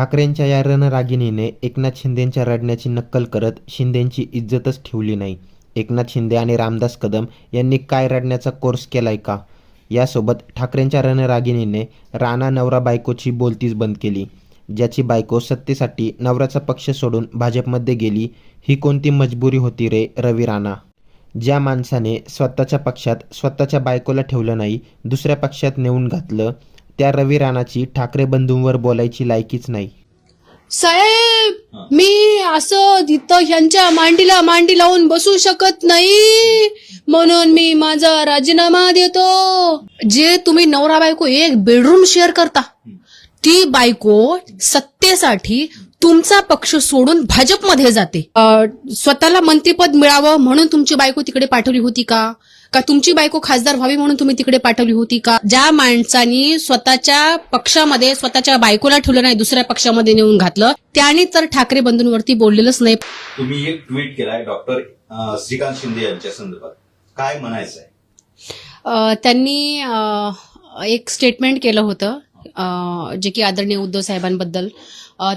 ठाकरेंच्या या रणरागिणीने एकनाथ शिंदेंच्या रडण्याची नक्कल करत शिंदेंची इज्जतच ठेवली नाही. एकनाथ शिंदे आणि रामदास कदम यांनी काय रडण्याचा कोर्स केलाय का? यासोबत ठाकरेंच्या रणरागिणीने राणा नवरा बायकोची बोलतीच बंद केली. ज्याची बायको सत्तेसाठी नवऱ्याचा पक्ष सोडून भाजपमध्ये गेली ही कोणती मजबुरी होती रे रवी राणा? ज्या माणसाने स्वतःच्या पक्षात स्वतःच्या बायकोला ठेवलं नाही दुसऱ्या पक्षात नेऊन घातलं त्या रवी राणाची ठाकरे बंधूंवर बोलायची लायकीच नाही. साहेब मी असं तिथं ह्यांच्या मांडीला मांडी लावून बसू शकत नाही. म्हणून मी माझा राजीनामा देतो. जे तुम्ही नवरा बायको एक बेडरूम शेअर करता ती बायको सत्तेसाठी तुमचा पक्ष सोडून भाजपमध्ये जाते. स्वतःला मंत्रीपद मिळावं म्हणून तुमची बायको तिकडे पाठवली होती का? का तुमची बायको खासदार व्हावी म्हणून तुम्ही तिकडे पाठवली होती का? ज्या माणसानी स्वतःच्या पक्षामध्ये स्वतःच्या बायकोला ठेवलं नाही दुसऱ्या पक्षामध्ये नेऊन घातलं त्याने तर ठाकरे बंधूंवरती बोललेलंच नाही. तुम्ही एक ट्विट केलाय डॉक्टर श्रीकांत शिंदे यांच्या संदर्भात. काय म्हणायचं आहे अ, त्यांनी एक स्टेटमेंट केलं होतं जे की आदरणीय उद्धव साहेबांबद्दल.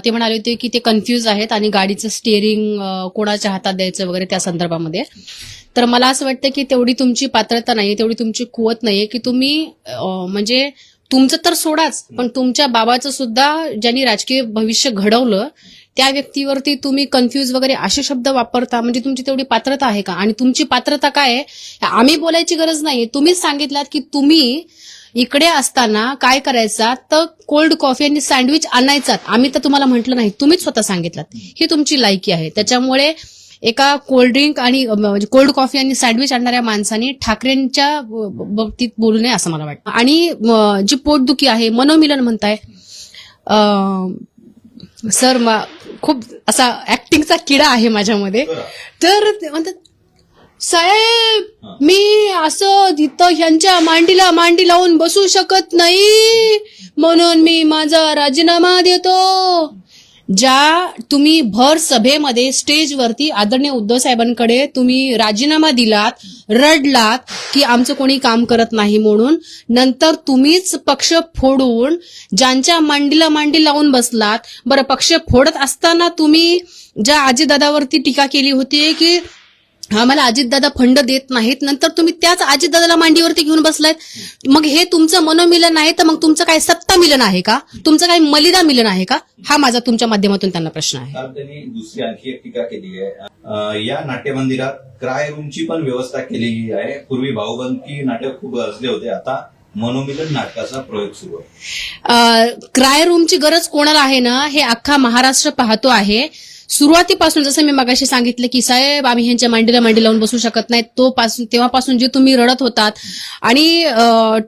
ते म्हणाले होते की ते कन्फ्यूज आहेत आणि गाडीचं स्टेअरिंग कोणाच्या हातात द्यायचं वगैरे त्या संदर्भामध्ये. तर मला असं वाटतं की तेवढी तुमची पात्रता नाही तेवढी तुमची कुवत नाहीये की तुम्ही म्हणजे तुमचं तर सोडाच पण तुमच्या बाबाचं सुद्धा ज्यांनी राजकीय भविष्य घडवलं त्या व्यक्तीवरती तुम्ही कन्फ्यूज वगैरे असे शब्द वापरता म्हणजे तुमची तेवढी पात्रता आहे का? आणि तुमची पात्रता काय आहे? आम्ही बोलायची गरज नाही तुम्हीच सांगितलात की तुम्ही इकडे असताना काय करायचा? तर कोल्ड कॉफी आणि सँडविच आणायचा आम्ही तर तुम्हाला म्हटलं नाही तुम्हीच स्वतः सांगितलं ही तुमची लायकी आहे. त्याच्यामुळे एका कोल्ड्रिंक आणि म्हणजे कोल्ड कॉफी आणि सँडविच आणणाऱ्या माणसाने ठाकरेंच्या बाबतीत बोलू नये असं मला वाटतं. आणि जी पोटदुखी आहे मनोमिलन म्हणताय सर खूप असा ऍक्टिंगचा किडा आहे माझ्यामध्ये. तर ते म्हणतात साहेब मी असं तिथं ह्यांच्या मांडीला मांडी लावून बसू शकत नाही. म्हणून मी माझा राजीनामा देतो. ज्या तुम्ही भर सभेमध्ये स्टेजवरती आदरणीय उद्धव साहेबांकडे तुम्ही राजीनामा दिलात रडलात की आमचं कोणी काम करत नाही म्हणून नंतर तुम्हीच पक्ष फोडून ज्यांच्या मांडीला मांडी लावून बसलात बरं पक्ष फोडत असताना तुम्ही ज्या आजीदादावरती टीका केली होती की आम्हाला अजितदादा फंड देत नाहीत नंतर तुम्ही त्याच अजितदादाला मांडीवरती घेऊन बसलायत मग हे तुमचं मनोमिलन आहे तर मग तुमचं काय सत्ता मिलन आहे का? तुमचं काय मलिदा मिलन आहे का? हा माझा तुमच्या माध्यमातून त्यांना प्रश्न आहे. त्यांनी दुसरी आणखी एक टीका केली आहे. या नाट्यमंदिरात क्राय रूमची पण व्यवस्था केलेली आहे. पूर्वी भाऊबंदी नाटक खूप गाजले होते आता मनोमिलन नाटकाचा प्रयोग सुरू आहे. क्राय रूमची गरज कोणाला आहे ना हे अख्खा महाराष्ट्र पाहतो आहे. सुरुवातीपासून जसं मी मगाशी सांगितलं की साहेब आम्ही ह्यांच्या मांडीला मांडी लावून बसू शकत नाही तो पासून तेव्हापासून जे तुम्ही रडत होतात. आणि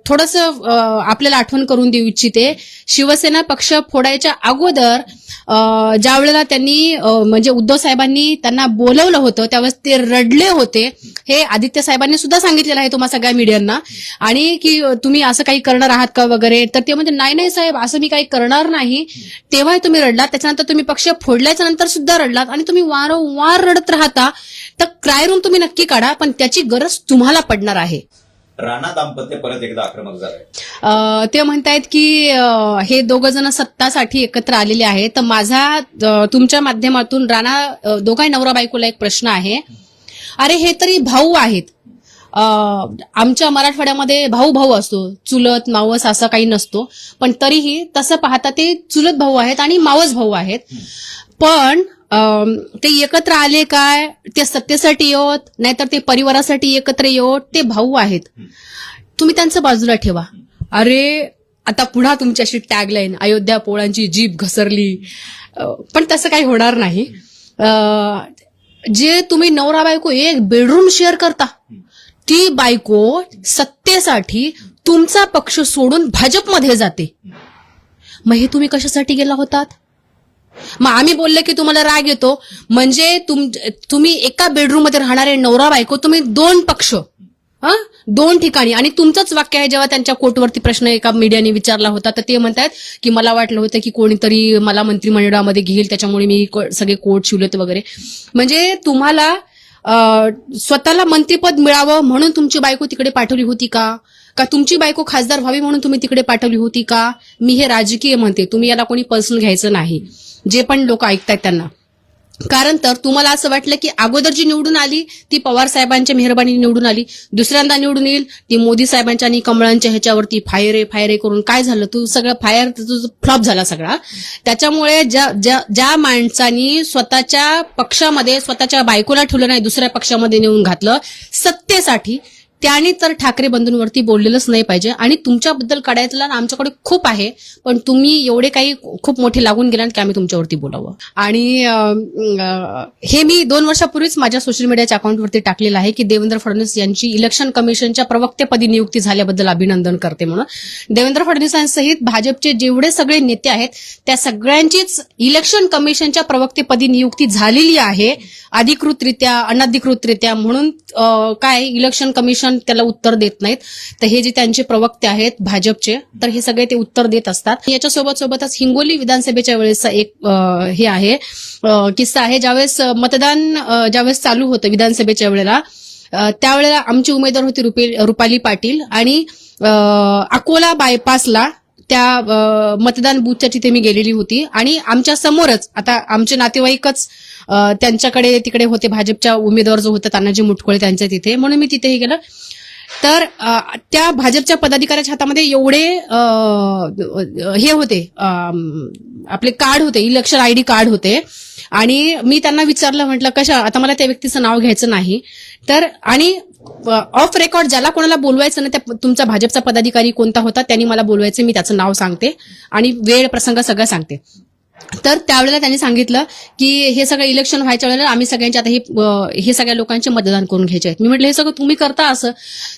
थोडस आपल्याला आठवण करून देऊ इच्छिते शिवसेना पक्ष फोडायच्या अगोदर ज्या वेळेला त्यांनी म्हणजे उद्धव साहेबांनी त्यांना बोलवलं होतं त्यावेळेस ते रडले होते. हे आदित्य साहेबांनी सुद्धा सांगितलेलं आहे तुम्हा सगळ्या मीडियांना. आणि की तुम्ही असं काही करणार आहात का वगैरे? तर ते म्हणजे नाही नाही साहेब असं मी काही करणार नाही. तेव्हाही तुम्ही रडलात. त्याच्यानंतर तुम्ही पक्ष फोडल्याच्या नंतर सुद्धा रडलात आणि तुम्ही वारंवार रडत राहता तर क्राय रूम तुम्ही नक्की काढा पण त्याची गरज तुम्हाला पडणार आहे. राणा दाम्पत्य परत एकदा आक्रमक झालंय. अ, ते म्हणतायत की हे दोघ जण सत्तासाठी एकत्र आलेले आहेत. तर माझा तुमच्या माध्यमातून राणा दोघाही नवरा बायकोला एक प्रश्न आहे. अरे हे तरी भाऊ आहेत. आमच्या मराठवाड्यामध्ये भाऊ भाऊ असतो. चुलत मावस असं काही नसतो. पण तरीही तसं पाहता ते चुलत भाऊ आहेत आणि मावस भाऊ आहेत. पण ते एकत्र आले काय? ते सत्तेसाठी येत नाहीतर ते परिवारासाठी एकत्र येत ते भाऊ आहेत. तुम्ही त्यांचं बाजूला ठेवा. अरे आता पुन्हा तुमच्याशी टॅगलाईन अयोध्या पोळांची जीभ घसरली. पण तसं काही होणार नाही. जे तुम्ही नवरा बायको एक बेडरूम शेअर करता ती बायको सत्तेसाठी तुमचा पक्ष सोडून भाजपमध्ये जाते. मग हे तुम्ही कशासाठी गेला होतात? मग आम्ही बोलले की तुम्हाला राग येतो. म्हणजे तुम तुम्ही एका बेडरूममध्ये राहणारे नवरा बायको तुम्ही दोन पक्ष. हा? दोन ठिकाणी. आणि तुमचंच वाक्य आहे जेव्हा त्यांच्या कोर्टवरती प्रश्न एका मीडियाने विचारला होता तर ते म्हणतात की मला वाटलं होतं की कोणीतरी मला मंत्रिमंडळामध्ये घेईल त्याच्यामुळे मी सगळे कोर्ट शिवलेत वगैरे. म्हणजे तुम्हाला स्वतःला मंत्रीपद मिळावं म्हणून तुमची बायको तिकडे पाठवली होती का? का तुमची बायको खासदार व्हावी म्हणून तुम्ही तिकडे पाठवली होती का? मी हे राजकीय म्हणते तुम्ही याला कोणी पर्सनल घ्यायचं नाही. जे पण लोक ऐकतायत त्यांना. कारण तर तुम्हाला असं वाटलं की अगोदर जी निवडून आली ती पवार साहेबांच्या मेहरबानी निवडून आली. दुसऱ्यांदा निवडून येईल ती मोदी साहेबांच्या आणि कमळांच्या ह्याच्यावरती फायरे फायरे करून काय झालं? तू सगळं फायर तुझं फ्लॉप झाला सगळा. त्याच्यामुळे ज्या ज्या ज्या माणसानी स्वतःच्या पक्षामध्ये स्वतःच्या बायकोला ठेवलं नाही दुसऱ्या पक्षामध्ये नेऊन घातलं सत्तेसाठी त्याने तर ठाकरे बंधूंवरती बोललेलंच नाही पाहिजे. आणि तुमच्याबद्दल काढायला आमच्याकडे खूप आहे पण तुम्ही एवढे काही खूप मोठे लागून गेलात की आम्ही तुमच्यावरती बोलावं. आणि हे मी दोन वर्षापूर्वीच माझ्या सोशल मीडियाच्या अकाउंटवरती टाकलेलं आहे की देवेंद्र फडणवीस यांची इलेक्शन कमिशनच्या प्रवक्तेपदी नियुक्ती झाल्याबद्दल अभिनंदन करते म्हणून. देवेंद्र फडणवीसांसहित भाजपचे जेवढे सगळे नेते आहेत त्या सगळ्यांचीच इलेक्शन कमिशनच्या प्रवक्तेपदी नियुक्ती झालेली आहे. अधिकृतरित्या अनधिकृतरित्या म्हणून काय इलेक्शन कमिशन त्याला उत्तर देत नाहीत. तर हे जे त्यांचे प्रवक्ते आहेत भाजपचे तर हे सगळे ते उत्तर देत असतात. याच्यासोबत सोबतच हिंगोली विधानसभेच्या वेळेसचा एक हे आहे किस्सा आहे. ज्यावेळेस मतदान ज्यावेळेस चालू होतं विधानसभेच्या वेळेला त्यावेळेला आमची उमेदवार होती रुपाली पाटील आणि अकोला बायपासला त्या मतदान बूथच्या तिथे मी गेलेली होती. आणि आमच्या समोरच आता आमचे नातेवाईकच त्यांच्याकडे तिकडे होते. भाजपच्या उमेदवार जो होता तानाजी मुटकोळे त्यांच्या तिथे. म्हणून मी तिथेही गेलं. तर त्या भाजपच्या पदाधिकाऱ्याच्या हातामध्ये एवढे हे होते आपले कार्ड होते इलेक्शन आयडी कार्ड होते. आणि मी त्यांना विचारलं म्हटलं कशा? आता मला त्या व्यक्तीचं नाव घ्यायचं नाही. तर आणि ऑफ रेकॉर्ड ज्याला कोणाला बोलवायचं ना त्या तुमचा भाजपचा पदाधिकारी कोणता होता त्यांनी मला बोलवायचं मी त्याचं नाव सांगते आणि वेळ प्रसंग सगळं सांगते. तर त्यावेळेला त्यांनी सांगितलं की हे सगळं इलेक्शन व्हायच्या वेळेला आम्ही सगळ्यांच्या आता हे हे सगळ्या लोकांचे मतदान करून घ्यायचे आहेत. मी म्हटलं हे सगळं तुम्ही करता असं.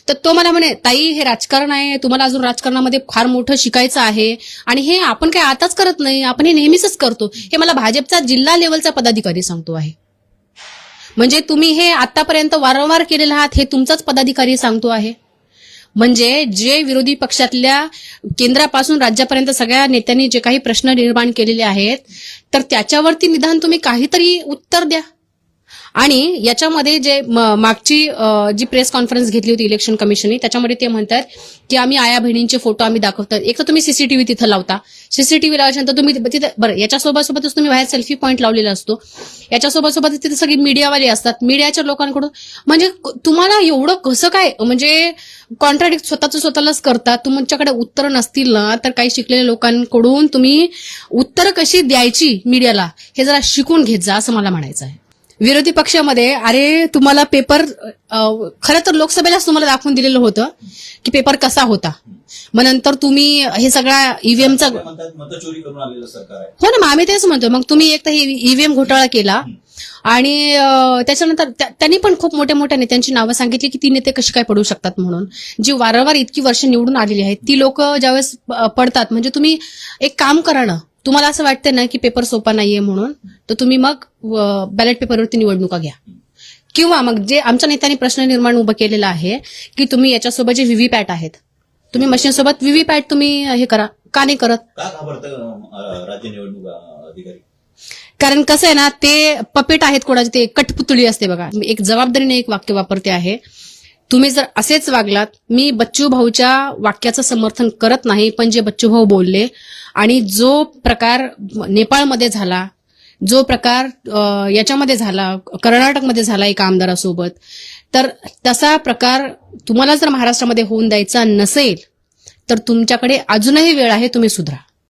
तर तो मला म्हणे ताई हे राजकारण आहे. तुम्हाला अजून राजकारणामध्ये फार मोठं शिकायचं आहे आणि हे आपण काय आताच करत नाही. आपण हे नेहमीच करतो. हे मला भाजपचा जिल्हा लेवलचा पदाधिकारी सांगतो आहे. म्हणजे तुम्ही हे आतापर्यंत वारंवार केलेलं आहात हे तुमचाच पदाधिकारी सांगतो आहे. म्हणजे जे विरोधी पक्षातल्या केंद्रापासून राज्यापर्यंत सगळ्या नेत्यांनी जे काही प्रश्न निर्माण केलेले आहेत तर त्याच्यावरती निदान तुम्ही काहीतरी उत्तर द्या. आणि याच्यामध्ये जे मागची जी प्रेस कॉन्फरन्स घेतली होती इलेक्शन कमिशनने त्याच्यामध्ये ते म्हणतात की आम्ही आया बहिणींचे फोटो आम्ही दाखवतात. एक तर तुम्ही सीसीटीव्ही तिथं लावता. सीसीटीव्ही लावल्यानंतर तुम्ही तिथे बरं याच्यासोबत सोबतच तुम्ही बाहेर सेल्फी पॉईंट लावलेला असतो. याच्यासोबत सोबत तिथे सगळी मीडियावाले असतात. मीडियाच्या लोकांकडून म्हणजे तुम्हाला एवढं कसं काय म्हणजे कॉन्ट्राडिक्ट स्वतःच स्वतःलाच करतात तुमच्याकडे उत्तर नसतील ना तर काही शिकलेल्या लोकांकडून तुम्ही उत्तर कशी द्यायची मीडियाला हे जरा शिकून घेत जा असं मला म्हणायचं आहे विरोधी पक्षामध्ये अरे तुम्हाला पेपर खरं तर लोकसभेलाच तुम्हाला दाखवून दिलेलं होतं की पेपर कसा होता. मग नंतर तुम्ही हे सगळा ईव्हीएमचा आहे. हो ना मग आम्ही तेच म्हणतो. मग तुम्ही एक तर ईव्हीएम घोटाळा केला आणि त्याच्यानंतर त्या- त्यांनी पण खूप मोठ्या मोठ्या नेत्यांची नावं सांगितली की ती नेते कशी काय पडू शकतात म्हणून. जी वारंवार इतकी वर्ष निवडून आलेली आहेत ती लोक ज्यावेळेस पडतात म्हणजे तुम्ही एक काम करा ना. तुम्हाला असं वाटतं ना की पेपर सोपा नाहीये म्हणून तर तुम्ही मग बॅलेट पेपरवरती निवडणुका घ्या. किंवा मग जे आमच्या नेत्यांनी प्रश्न निर्माण उभं केलेला आहे की तुम्ही याच्यासोबत जे व्हीव्हीपॅट आहेत तुम्ही मशीनसोबत व्हीव्हीपॅट तुम्ही हे करा. का नाही करत? राज्य निवडणूक अधिकारी? कारण कसं आहे ना ते पपेट आहेत कोणाचे ते कठपुतळी असते बघा. एक जबाबदारीने एक वाक्य वापरते आहे. तुम्ही जर असेच वागलात मी बच्चू भाऊच्या वाक्याचं समर्थन करत नाही पण जे बच्चू भाऊ बोलले आणि जो प्रकार नेपाळमध्ये झाला जो प्रकार याच्यामध्ये झाला कर्नाटकमध्ये झाला एका आमदारासोबत तर तसा प्रकार तुम्हाला जर महाराष्ट्रामध्ये होऊन द्यायचा नसेल तर तुमच्याकडे अजूनही वेळ आहे तुम्ही सुधरा.